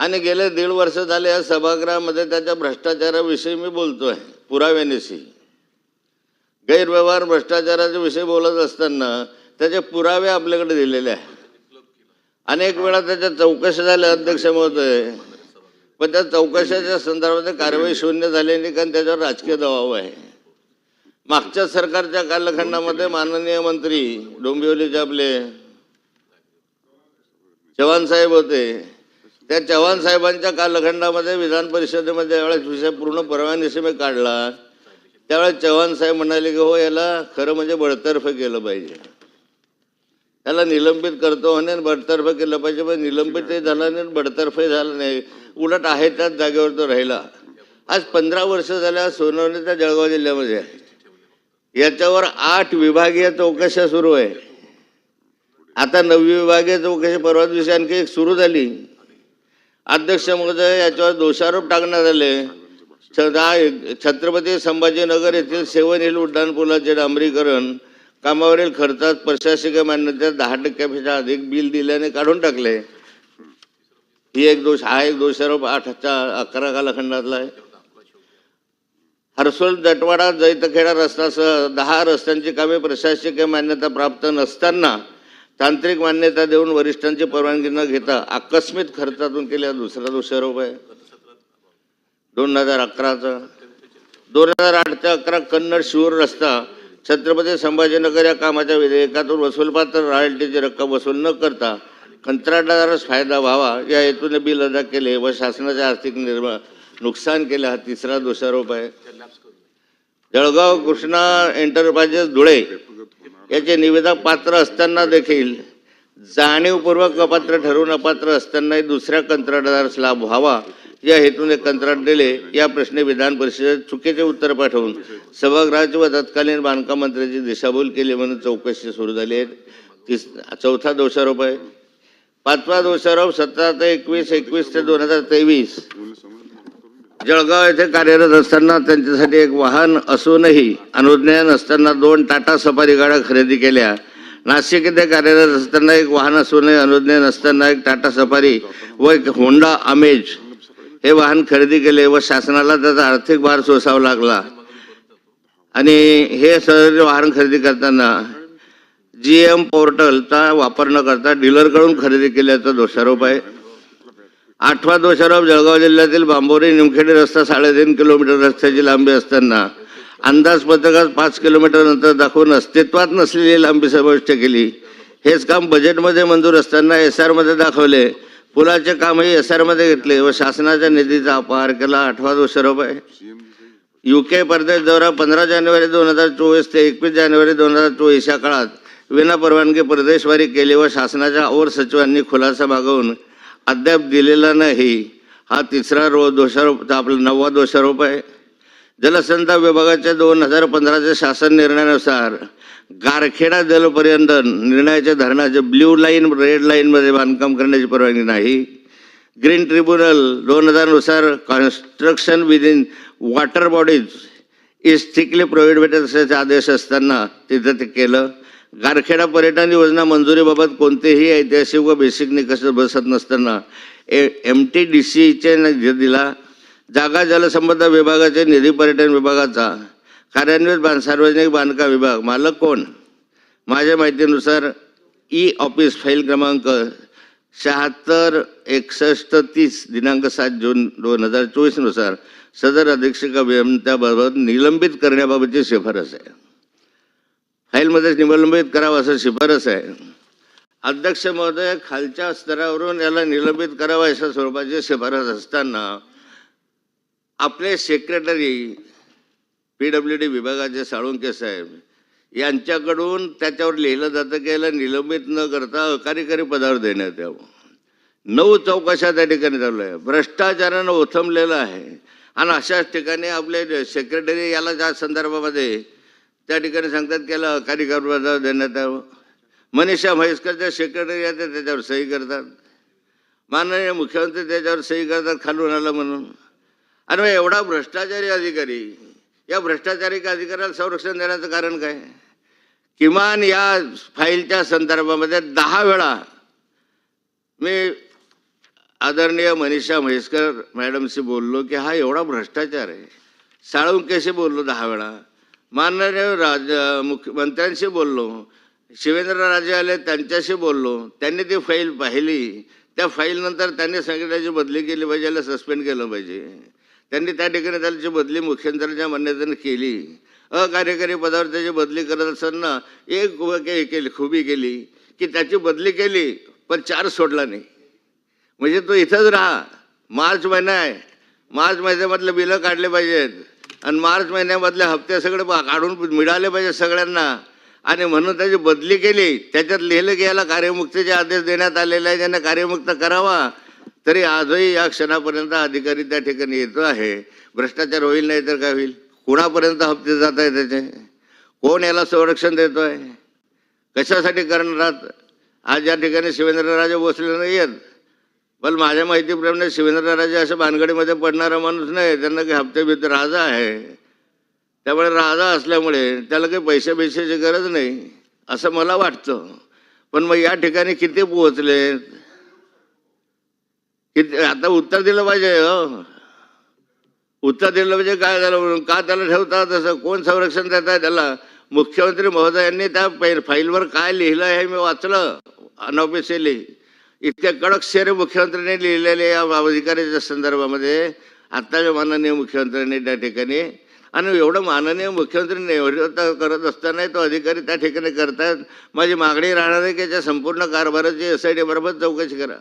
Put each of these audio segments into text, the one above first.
आणि गेले दीड वर्ष झाले या सभागृहामध्ये त्याच्या भ्रष्टाचाराविषयी मी बोलतो आहे पुराव्यानिशी. गैरव्यवहार भ्रष्टाचाराच्या विषयी बोलत असताना त्याचे पुरावे आपल्याकडे दिलेले आहे अनेक वेळा त्याच्या चौकशा झाल्या अध्यक्ष महोदय पण त्या चौकशाच्या संदर्भात कारवाई शून्य झाली नाही कारण त्याच्यावर राजकीय दबाव आहे. मागच्या सरकारच्या कालखंडामध्ये माननीय मंत्री डोंबिवलीचे आपले चव्हाण साहेब होते त्या चव्हाण साहेबांच्या कालखंडामध्ये विधान परिषदेमध्ये ज्यावेळेस विषय पूर्ण परवानगी मी काढला त्यावेळेस चव्हाण साहेब म्हणाले की हो याला खरं म्हणजे बडतर्फ केलं पाहिजे. त्याला निलंबित करतो म्हणे आणि बडतर्फ केलं पाहिजे पण निलंबितही झालं नाही आणि बडतर्फही झालं नाही. उलट आहे त्याच जागेवर तो राहिला. आज पंधरा वर्ष झाल्या सोनवणीच्या जळगाव जिल्ह्यामध्ये आहे. याच्यावर आठ विभागीय चौकशा सुरू आहे. आता नववी विभागीय चौकशी परवा दिवशी आणखी एक सुरू झाली. अध्यक्ष महोदय याच्यावर दोषारोप टाकण्यात आले. छ- दहा- छत्रपती संभाजीनगर येथील सेवन हिल उड्डाणपुलाचे डांबरीकरण कामावरील खर्चात प्रशासकीय मान्यता दहा टक्क्यापेक्षा अधिक बिल दिल्याने काढून टाकले. ही एक दोष हा एक दोषारोप आठच्या अकरा कालखंडातला आहे. हर्सोल जटवाडा जैतखेडा रस्त्यासह दहा रस्त्यांची कामे प्रशासकीय मान्यता प्राप्त नसताना तांत्रिक मान्यता देऊन वरिष्ठांची परवानगी न घेता आकस्मिक खर्चातून केल्या दुसरा दोषारोप आहे. दोन हजार अकराचा. दोन हजार आठ ते अकरा कन्नड शिवूर रस्ता छत्रपती संभाजीनगर या कामाच्या विधेयकातून वसूलपात्र रॉयल्टीची रक्कम वसूल न करता कंत्राटदारास फायदा व्हावा या हेतूने बिल अदा केले व शासनाचे आर्थिक निर्मा नुकसान केले. हा तिसरा दोषारोप आहे. जळगाव कृष्णा एंटरप्राइजेस धुळे याचे निवेदक पात्र असताना देखील जाणीवपूर्वक अपात्र ठरवून अपात्र असतानाही दुसऱ्या कंत्राटदारास लाभ व्हावा या हेतूने कंत्राट दिले. या प्रश्नी विधान परिषदेत चुकीचे उत्तर पाठवून सभागृहाची व तत्कालीन बांधकाम मंत्र्याची दिशाभूल केली म्हणून चौकशी सुरू झाली आहे. तिस चौथा दोषारोप आहे. पाचवा दोषारोप सतरा ते एकवीस एकवीस ते दोन हजार तेवीस जळगाव येथे कार्यरत असताना त्यांच्यासाठी एक वाहन असूनही अनुज्ञा नसताना दोन टाटा सफारी गाड्या खरेदी केल्या. नाशिक येथे कार्यरत असताना एक वाहन असूनही अनुज्ञा नसताना एक टाटा सफारी व एक होंडा अमेज हे वाहन खरेदी केले व शासनाला त्याचा आर्थिक भार सोसावा लागला. आणि हे सर्व वाहन खरेदी करताना जी एम पोर्टलचा वापर न करता डीलरकडून खरेदी केल्याचा दोषारोप आहे. आठवा दोषारोप जळगाव जिल्ह्यातील बांबोरी निमखेडी रस्ता साडेतीन किलोमीटर रस्त्याची लांबी असताना अंदाजपत्रकात पाच किलोमीटर नंतर दाखवून अस्तित्वात नसलेली लांबी समाविष्ट केली. हेच काम बजेटमध्ये मंजूर असताना एस आरमध्ये दाखवले. पुलाचे कामही एस आरमध्ये घेतले व शासनाच्या निधीचा अपहार केला. आठवा दोषारोप आहे. युके परदेश दौरा पंधरा जानेवारी दोन हजार चोवीस ते एकवीस जानेवारी दोन हजार चोवीस या काळात विनापरवानगी परदेशवारी केली व शासनाच्या अवर सचिवांनी खुलासा मागवून अद्याप दिलेला नाही. हा तिसरा रो दोषारोप आपला नववा दोषारोप आहे. जलसंधारण विभागाच्या दोन हजार पंधराच्या शासन निर्णयानुसार गारखेडा जलपर्यंत निर्णयाच्या धरणाचे ब्ल्यू लाईन रेड लाईनमध्ये बांधकाम करण्याची परवानगी नाही. ग्रीन ट्रिब्युनल दोन हजारनुसार construction within water bodies is strictly भेटत असल्याचे आदेश असताना तिथं ते केलं. गारखेडा पर्यटन योजना मंजुरीबाबत कोणतेही ऐतिहासिक व बेसिक निकष बसत नसताना ए एम टी डी सीचे दिला जागा जलसंपदा विभागाचे निधी पर्यटन विभागाचा कार्यान्वित बांध सार्वजनिक बांधकाम विभाग मालक कोण? माझ्या माहितीनुसार ई ऑफिस फाईल क्रमांक शहात्तर एकसष्ट तीस दिनांक सात जून दोन हजार चोवीसनुसार सदर अधीक्षक अभियंत्याबाबत निलंबित करण्याबाबतची शिफारस आहे. फाईलमध्येच निलंबित करावं असं शिफारस आहे. अध्यक्ष महोदय खालच्या स्तरावरून याला निलंबित करावं अशा स्वरूपाची शिफारस असताना आपले सेक्रेटरी पी डब्ल्यू डी विभागाचे साळुंके साहेब यांच्याकडून त्याच्यावर लिहिलं जातं की याला निलंबित न करता अकार्यकारी पदावर देण्यात यावं. नऊ चौकशा त्या ठिकाणी चालू आहे. भ्रष्टाचारानं ओथंबलेलं आहे. आणि अशाच ठिकाणी आपले सेक्रेटरी याला ज्या संदर्भामध्ये त्या ठिकाणी सांगतात केलं याला देण्यात यावं. मनीषा म्हैसकरच्या सेक्रेटरी आहेत त्याच्यावर सही करतात. माननीय मुख्यमंत्री त्याच्यावर सही करतात खालून आलं म्हणून. अरे एवढा भ्रष्टाचारी अधिकारी या भ्रष्टाचारी अधिकाऱ्याला संरक्षण देण्याचं कारण काय? किमान या फाईलच्या संदर्भामध्ये दहा वेळा मी आदरणीय मनीषा म्हैसकर मॅडमशी बोललो की हा एवढा भ्रष्टाचार आहे. साळुंकेशी बोललो दहा वेळा. माननीय राज मुख्यमंत्र्यांशी बोललो. शिवेंद्रराजे आले त्यांच्याशी बोललो. त्यांनी ती फाईल पाहिली. त्या फाईलनंतर त्यांनी सांगितलं बदली केली पाहिजे याला सस्पेंड केलं पाहिजे. त्यांनी त्या ठिकाणी त्याची बदली मुख्यमंत्र्यांच्या मान्यतेने केली. अकार्यकारी पदावर त्याची बदली करत असताना एक व- के- केली खुबी केली की त्याची बदली केली पण चार सोडला नाही. म्हणजे तो इथंच राहा. मार्च महिना आहे. मार्च महिन्यामधले बिलं काढले पाहिजेत. आणि मार्च महिन्यामधले हप्ते सगळे बा- काढून मिळाले पाहिजे सगळ्यांना. आणि म्हणून त्याची बदली केली. त्याच्यात लिहिलं की याला कार्यमुक्तीचे आदेश देण्यात आलेले आहे. ज्यांना कार्यमुक्त करावा. तरी आजही या क्षणापर्यंत अधिकारी त्या ठिकाणी येतो आहे. भ्रष्टाचार होईल नाही तर काय होईल? कुणापर्यंत हप्ते जात आहे त्याचे? कोण याला संरक्षण देतो आहे कशासाठी करणार आज या ठिकाणी शिवेंद्रराजे भोसले नाही आहेत पण माझ्या माहितीप्रमाणे शिवेंद्रराजे असं भानगडीमध्ये पडणारा माणूस नाही. त्यांना काही हप्ते बिप्ते राजा आहे. त्यामुळे राजा असल्यामुळे त्याला काही पैसे पैशाची गरज नाही असं मला वाटतं. पण मग या ठिकाणी किती पोहोचले? किती आता उत्तर दिलं पाहिजे हो. उत्तर दिलं म्हणजे काय झालं म्हणून? का त्याला ठेवता तसं? कोण संरक्षण देत आहे त्याला? मुख्यमंत्री महोदयांनी त्या फाईलवर काय लिहिलं हे मी वाचलं अनऑफिशियली इतक्या कडक शेरे मुख्यमंत्र्यांनी लिहिलेले या अधिकाऱ्याच्या संदर्भामध्ये आत्ताच्या माननीय मुख्यमंत्र्यांनी त्या ठिकाणी आणि एवढं माननीय मुख्यमंत्री नेतृत्व करत असताना तो अधिकारी त्या ठिकाणी करतात माझी मागणी राहणार आहे की त्या संपूर्ण कारभाराची एस आय डी बरोबर चौकशी करा.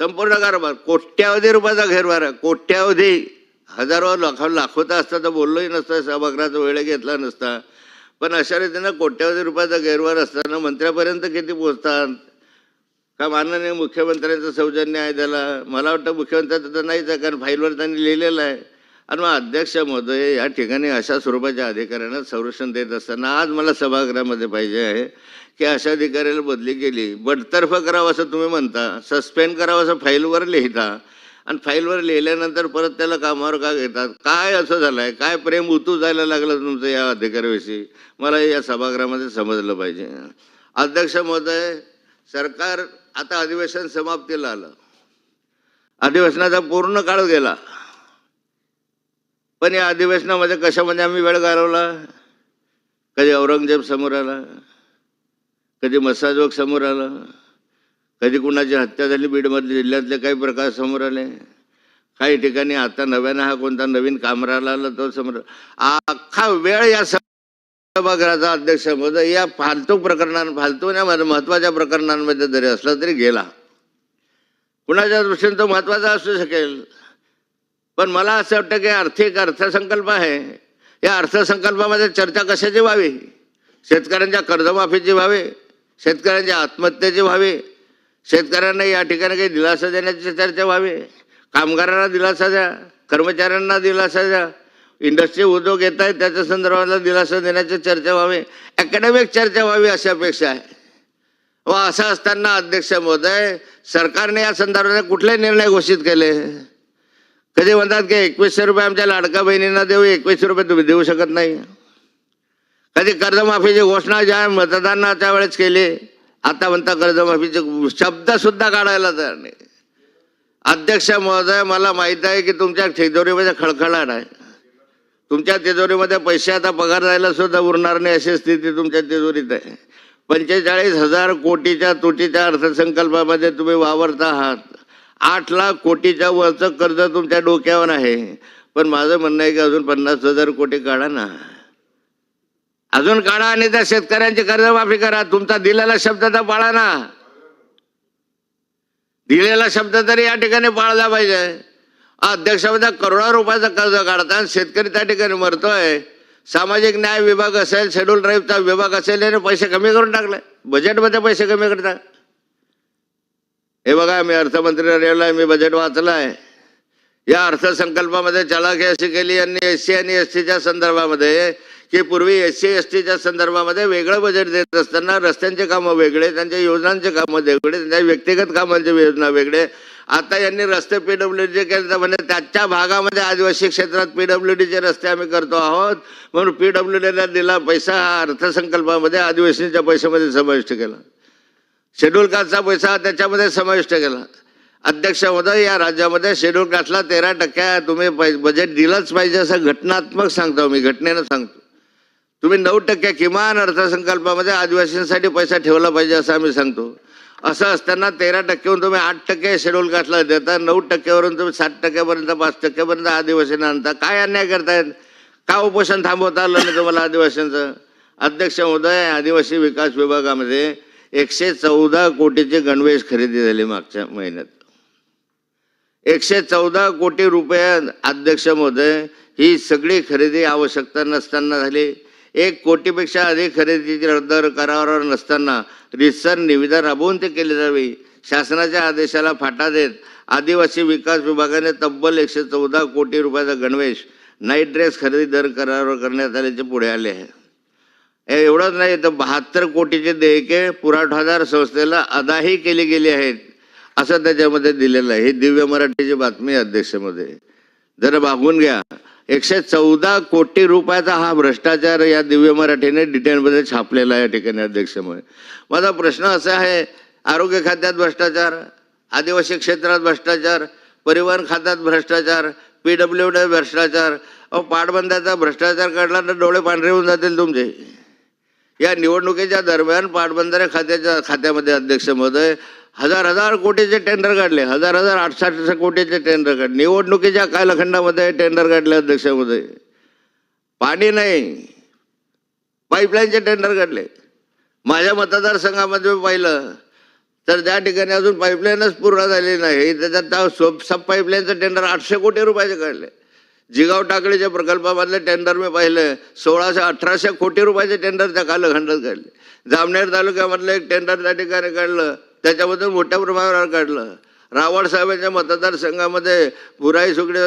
संपूर्ण कारभार कोट्यावधी रुपयाचा घेरवार कोट्यावधी. हजारो लाखो लाखोता असता तर बोललोही नसतं सभागृहाचा वेळ घेतला नसता. पण अशा रीतीनं कोट्यावधी रुपयाचा गैरवार असताना मंत्र्यापर्यंत किती पोचतात का माननीय मुख्यमंत्र्यांचं सौजन्य आहे त्याला? मला वाटतं मुख्यमंत्र्यांचं तर नाहीच आहे कारण फाईलवर त्यांनी लिहिलेलं आहे. आणि मग अध्यक्ष महोदय या ठिकाणी अशा स्वरूपाच्या अधिकाऱ्यांना संरक्षण देत असताना आज मला सभागृहामध्ये पाहिजे आहे की अशा अधिकाऱ्याला बदली केली. बडतर्फ करावं असं तुम्ही म्हणता सस्पेंड करावं असं फाईलवर लिहिता. आणि फाईलवर लिहिल्यानंतर परत त्याला कामावर का घेतात काय असं झालं आहे काय प्रेम उतू जायला लागलं तुमचं या अधिकाऱ्याविषयी? मला या सभागृहामध्ये समजलं पाहिजे. अध्यक्ष महोदय सरकार आता अधिवेशन समाप्तीला आलं. अधिवेशनाचा पूर्ण काळ गेला. पण या अधिवेशनामध्ये कशामध्ये आम्ही वेळ घालवला? कधी औरंगजेब समोर आला? कधी मसाजोग समोर आला? कधी कुणाची हत्या झाली? बीडमधले जिल्ह्यातले काही प्रकार समोर आले? काही ठिकाणी आता नव्यानं हा कोणता नवीन कामराला आला तो समोर? अख्खा वेळ या सभागृहाचा अध्यक्ष महोदय या फालतू प्रकरणां फालतू ना महत्त्वाच्या प्रकरणांमध्ये जरी असला तरी गेला. कुणाच्या दृष्टीने तो महत्त्वाचा असू शकेल? पण मला असं वाटतं की आर्थिक अर्थसंकल्प आहे. या अर्थसंकल्पामध्ये चर्चा कशाची व्हावी? शेतकऱ्यांच्या कर्जमाफीची व्हावी? शेतकऱ्यांच्या आत्महत्येची व्हावी? शेतकऱ्यांना या ठिकाणी काही दिलासा देण्याची चर्चा व्हावी? कामगारांना दिलासा द्या कर्मचाऱ्यांना दिलासा द्या इंडस्ट्री उद्योग येत आहेत त्याच्या संदर्भातला दिलासा देण्याची चर्चा व्हावी अकॅडमिक चर्चा व्हावी अशी अपेक्षा आहे. व असं असताना अध्यक्ष महोदय सरकारने या संदर्भात कुठले निर्णय घोषित केले? कधी म्हणतात की एकवीसशे रुपये आमच्या लाडका बहिणींना देऊ एकवीसशे रुपये तुम्ही देऊ शकत नाही? कधी कर्जमाफीची घोषणा ज्या मतदानाच्या वेळेस केली आता म्हणता कर्जमाफीचे शब्द सुद्धा काढायला तयार नाही. अध्यक्ष महोदय मला माहीत आहे की तुमच्या तिजोरीमध्ये खळखळाट आहे तुमच्या तिजोरीमध्ये पैसे आता पगार जायला सुद्धा उरणार नाही अशी स्थिती तुमच्या तिजोरीत आहे. पंचेचाळीस हजार कोटीच्या तुटीच्या अर्थसंकल्पामध्ये तुम्ही वावरता आहात. आठ लाख कोटीच्या वरचं कर्ज तुमच्या डोक्यावर आहे. पण माझं म्हणणं आहे की अजून पन्नास हजार कोटी काढा ना. अजून काढा आणि त्या शेतकऱ्यांची कर्जमाफी करा. तुमचा दिलेला शब्द तर पाळा ना. दिलेला शब्द तरी या ठिकाणी पाळला पाहिजे. अध्यक्षामध्ये करोडो रुपयाचा कर्ज काढता शेतकरी त्या ठिकाणी मरतोय. सामाजिक न्याय विभाग असेल शेड्यूल ड्राईव्हचा विभाग असेल याने पैसे कमी करून टाकले. बजेटमध्ये पैसे कमी करता हे बघा मी अर्थमंत्री राहिलो मी बजेट वाचलं आहे या अर्थसंकल्पामध्ये चलाखी अशी केली यांनी एस सी आणि एस टीच्या संदर्भामध्ये की पूर्वी एस सी एस टीच्या संदर्भामध्ये वेगळं बजेट देत असताना रस्त्यांचे कामं वेगळे त्यांच्या योजनांचे कामं वेगळे त्यांच्या व्यक्तिगत कामांचे योजना वेगळे आता यांनी रस्ते पीडब्ल्यू डी केले तर म्हणजे त्याच्या भागामध्ये आदिवासी क्षेत्रात पीडब्ल्यू डीचे रस्ते आम्ही करतो आहोत. म्हणून पीडब्ल्यू डीला दिला पैसा हा अर्थसंकल्पामध्ये आदिवासींच्या पैशामध्ये समाविष्ट केला. शेड्यूल कास्टचा पैसा त्याच्यामध्ये समाविष्ट केला. अध्यक्ष महोदय या राज्यामध्ये शेड्यूल कास्टला तेरा टक्के तुम्ही पै- बजेट दिलंच पाहिजे असं घटनात्मक सांगतो मी घटनेनं सांगतो. तुम्ही नऊ टक्के किमान अर्थसंकल्पामध्ये आदिवासींसाठी पैसा ठेवला पाहिजे असं आम्ही सांगतो. असं असताना तेरा टक्केहून तुम्ही आठ टक्के शेड्यूल कास्टला देता नऊ टक्क्यावरून तुम्ही सात टक्क्यापर्यंत पाच टक्क्यापर्यंत आदिवासींना आणता. काय अन्याय करतायत? का उपोषण थांबवता आलं नाही तुम्हाला आदिवासींचं? अध्यक्ष महोदय आदिवासी विकास विभागामध्ये एकशे चौदा कोटीची गणवेश खरेदी झाली मागच्या महिन्यात. एकशे चौदा कोटी रुपये अध्यक्ष महोदय ही सगळी खरेदी आवश्यकता नसताना झाली. एक कोटीपेक्षा अधिक खरेदीची रद्द करारावर नसताना रितसर निविदा राबवून ते केली जावी. शासनाच्या आदेशाला फाटा देत आदिवासी विकास विभागाने तब्बल एकशे चौदा कोटी रुपयाचा गणवेश नाईट ड्रेस खरेदी दर करारावर करण्यात आल्याचे पुढे आले आहे. एवढंच नाही तर बहात्तर कोटीचे देयके पुरवठादार संस्थेला अदाही केली गेली आहेत असं त्याच्यामध्ये दिलेलं आहे. ही दिव्य मराठीची बातमी अध्यक्षमध्ये. जरा मागून घ्या. एकशे चौदा कोटी रुपयाचा हा भ्रष्टाचार या दिव्य मराठीने डिटेलमध्ये छापलेला आहे या ठिकाणी अध्यक्षमुळे. माझा प्रश्न असा आहे आरोग्य खात्यात भ्रष्टाचार आदिवासी क्षेत्रात भ्रष्टाचार परिवहन खात्यात भ्रष्टाचार पी डब्ल्यू डी भ्रष्टाचार अहो पाटबंधाचा भ्रष्टाचार काढला तर डोळे पांढरे होऊन जातील तुमचे. या निवडणुकीच्या दरम्यान पाटबंधारे खात्याच्या खात्यामध्ये अध्यक्ष महोदय हजार हजार कोटीचे टेंडर काढले. हजार हजार आठशे कोटीचे टेंडर काढले. निवडणुकीच्या कालखंडामध्ये टेंडर काढले अध्यक्ष पाणी नाही. पाईपलाईनचे टेंडर काढले. माझ्या मतदारसंघामध्ये मी पाहिलं तर त्या ठिकाणी अजून पाईपलाईनच पूर्ण झाली नाही त्याच्यात सब सब पाईपलाईनचं टेंडर आठशे कोटी रुपयाचे काढले. जिगाव टाकळीच्या प्रकल्पामधले टेंडर मी पाहिले सोळाशे अठराशे कोटी रुपयाचे टेंडर त्या कालखंडात काढले. जामनेर तालुक्यामधलं एक टेंडर त्या ठिकाणी काढलं त्याच्याबद्दल मोठ्या प्रमाणावर काढलं. रावळ साहेबांच्या मतदारसंघामध्ये बुराई सुकडे